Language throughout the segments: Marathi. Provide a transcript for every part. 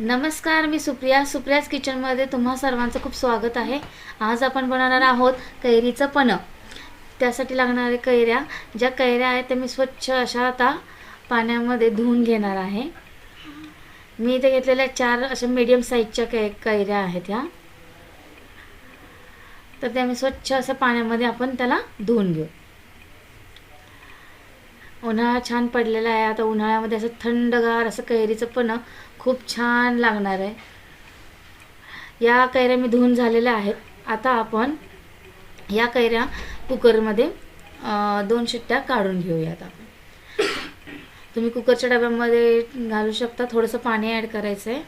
नमस्कार मी सुप्रिया. सुप्रियाज किचनमध्ये तुम्हा सर्वांचं खूप स्वागत आहे. आज आपण बनवणार आहोत कैरीचं पणं. त्यासाठी लागणारे कैऱ्या ज्या कैऱ्या आहेत त्या मी स्वच्छ अशा आता पाण्यामध्ये धुवून घेणार आहे. मी इथे घेतलेल्या चार अशा मीडियम साईजच्या कै कैऱ्या आहेत ह्या. तर त्या मी स्वच्छ असं पाण्यामध्ये आपण त्याला धुवून घेऊ. उन्हाळा छान पडलेला आहे. आता उन्हाळ्यामध्ये असं थंडगार असं कैरीचं पण खूप छान लागणार आहे. या कैऱ्या मी धुवून झालेल्या आहेत. आता आपण या कैऱ्या कुकरमध्ये दोन शिट्ट्या काढून घेऊयात आपण. तुम्ही कुकरच्या डब्यामध्ये घालू शकता. थोडंसं पाणी ॲड करायचं आहे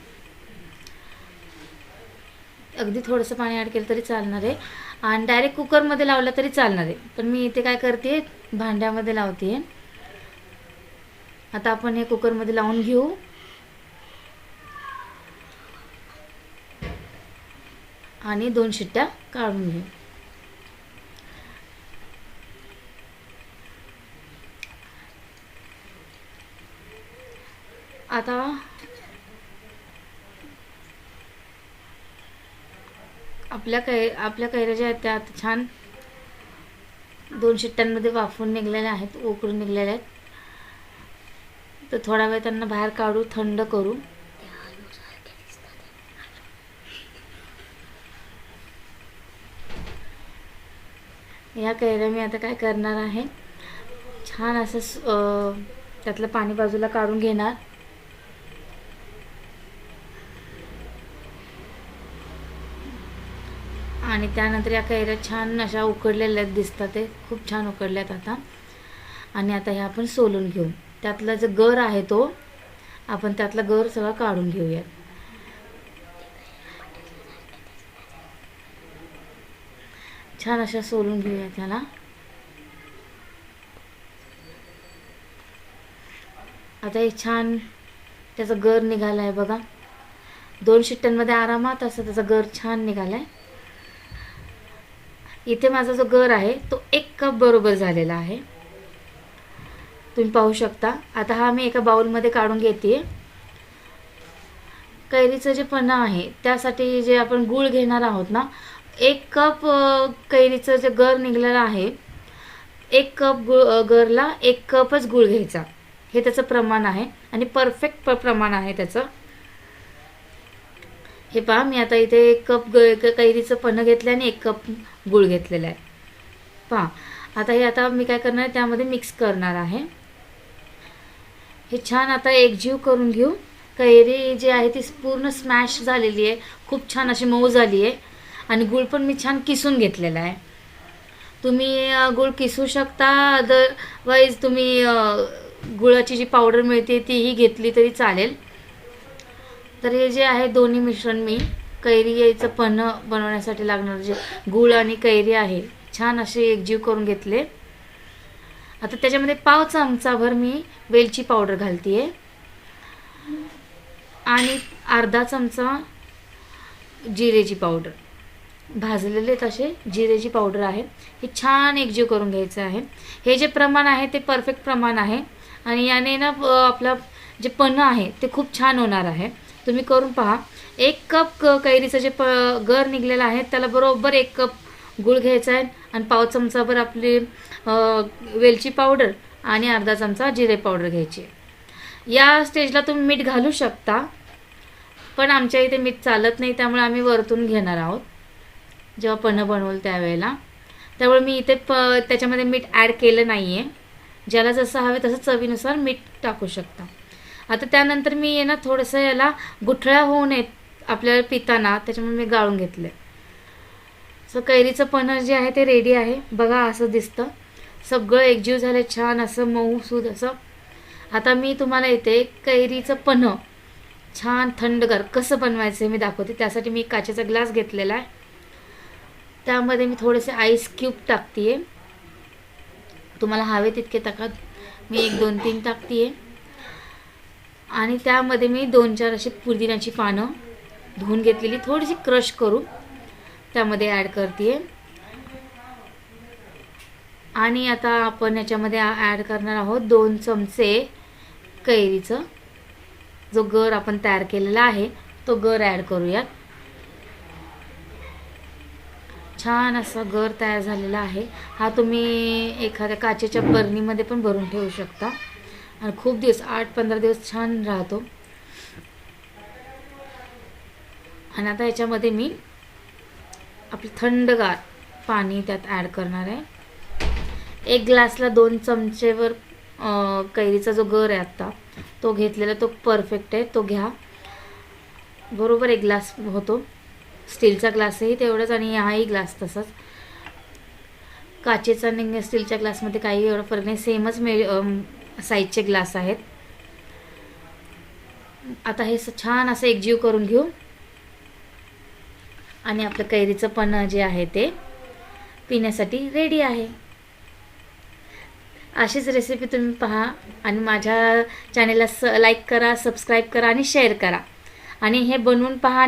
अगदी थोडंसं पाणी ॲड केलं तरी चालणार आहे. आणि डायरेक्ट कुकरमध्ये लावलं तरी चालणार आहे. पण मी इथे काय करते भांड्यामध्ये लावते आहे आता आपण हे कुकरमध्ये लावून घेऊ. आणि दोन शिट्ट्या काढून घेऊ. आता आपल्या कै आपल्या कैऱ्या ज्या आहेत त्या आता छान दोन शिट्ट्यांमध्ये वाफून निघलेल्या आहेत उकळून निघलेल्या आहेत. तर थोडा वेळ त्यांना बाहेर काढू थंड करू. या कैऱ्या मी आता काय करणार आहे? छान असं स- त्यातलं पाणी बाजूला काढून घेणार. आणि त्यानंतर या कैऱ्या छान अशा उकडलेल्या दिसतात ते. खूप छान उकडल्यात आता. आणि आता ह्या आपण सोलून घेऊ. त्यातला जो गर आहे तो आपण त्यातला गर सगळा काढून घेऊयात. छान अशा सोलून घेऊया त्याला आता हे छान त्याचा गर निघाला आहे बघा. दोन शिट्ट्यांमध्ये आरामात असं त्याचा गर छान निघाला आहे इथे माझा जो गर आहे तो एक कप बरोबर झालेला आहे. तुम्ही पाहू शकता. आता हा मी एका बाउलमध्ये काढून घेते. कैरीचं जे पन्हा आहे त्यासाठी जे आपण गूळ घेणार आहोत ना एक कप कैरीचं जे गर निघलेलं आहे एक कप गुळ गरला एक कपच गूळ घ्यायचा. हे त्याचं प्रमाण आहे आणि परफेक्ट प प्रमाण आहे त्याचं. हे पहा मी आता इथे एक कप ग कैरीचं पन्ह घेतलं आणि एक कप गूळ घेतलेलं आहे. पहा आता हे आता मी काय करणार आहे त्यामध्ये मिक्स करणार आहे. हे छान आता एकजीव करून घेऊ. कैरी जी आहे ती पूर्ण स्मॅश झालेली आहे. खूप छान अशी मऊ झाली आहे. आणि गूळ पण मी छान किसून घेतलेला आहे. तुम्ही गूळ किसू शकता. अदरवाईज तुम्ही गुळाची जी पावडर मिळते तीही घेतली तरी चालेल. तर हे जे आहे दोन्ही मिश्रण मी कैरी याचं पन्ह बनवण्यासाठी लागणार जे गूळ आणि कैरी आहे छान असे एकजीव करून घेतले. आता त्याच्यामध्ये पाव चमचाभर मी वेलची पावडर घालते आणि अर्धा चमचा जिरेची पावडर. भाजलेले तसे जिरेची पावडर आहे. हे छान एकजीव करून घ्यायचं आहे. हे जे प्रमाण आहे ते परफेक्ट प्रमाण आहे. आणि याने ना आपला आपलं जे पन्ह आहे ते खूप छान होणार आहे. तुम्ही करून पहा. एक कप कैरीचं जे प गर निघलेलं आहे त्याला बरोबर एक कप गूळ घ्यायचा आहे आणि पाव चमचाभर आपली वेलची पावडर आणि अर्धा चमचा जिरे पावडर घ्यायची या स्टेजला तुम्ही मीठ घालू शकता पण आमच्या इथे मीठ चालत नाही त्यामुळे आम्ही वरतून घेणार आहोत. जेव्हा पन्हं बनवल त्यावेळेला. त्यामुळे मी इथे प त्याच्यामध्ये मीठ ॲड केलं नाही आहे ज्याला जसं हवे तसं चवीनुसार मीठ टाकू शकता. आता त्यानंतर मी आहे ना थोडंसं याला गुठळ्या होऊ नयेत आपल्याला पिताना त्याच्यामुळे मी गाळून घेतलं सो कैरीचं पन्ह जे आहे ते रेडी आहे. बघा असं दिसतं. सगळं एकजीव झालं छान असं मऊसूद असं. आता मी तुम्हाला येते कैरीचं पन्ह छान थंडगार कसं बनवायचं हे मी दाखवते. त्यासाठी मी काचेचा ग्लास घेतलेला आहे. त्यामध्ये मी थोडेसे आईस क्यूब टाकते तुम्हाला हवे तितके टाका. मी एक दोन तीन टाकते आणि त्यामध्ये मी दोन चार अशी पुदिन्याची पानं धुवून घेतलेली. थोडीशी क्रश करू. त्यामध्ये ॲड करते आणि आता आपण याच्यामध्ये ॲड करणार आहोत दोन चमचे कैरीचं. जो गर आपण तयार केलेला आहे तो गर ॲड करूयात. छान असा गर तयार झालेला आहे. हा तुम्ही एखाद्या काचेच्या बरणीमध्ये पण भरून ठेवू शकता. आणि खूप दिवस आठ पंधरा दिवस छान राहतो. आणि आता याच्यामध्ये मी आपलं थंडगार पाणी त्यात ॲड करणार आहे. एक ग्लासला दोन चमचेवर कैरीचा जो गर आहे आत्ता तो घेतलेला तो परफेक्ट आहे तो घ्या. बरोबर एक ग्लास होतो. स्टीलचा ग्लासही तेवढंच आणि हाही ग्लास तसाच. काचेचा आणि स्टीलच्या ग्लासमध्ये काही एवढा फरक नाही. सेमच मे साईजचे ग्लास आहेत. आता हे छान असं एकजीव करून घेऊ. आणि आपलं कैरीचं पण जे आहे ते पिण्यासाठी रेडी आहे. अशीच रेसिपी तुम्ही पहा आणि माझ्या चॅनेलला स लाईक करा सबस्क्राईब करा आणि शेअर करा. आणि हे बनवून पहा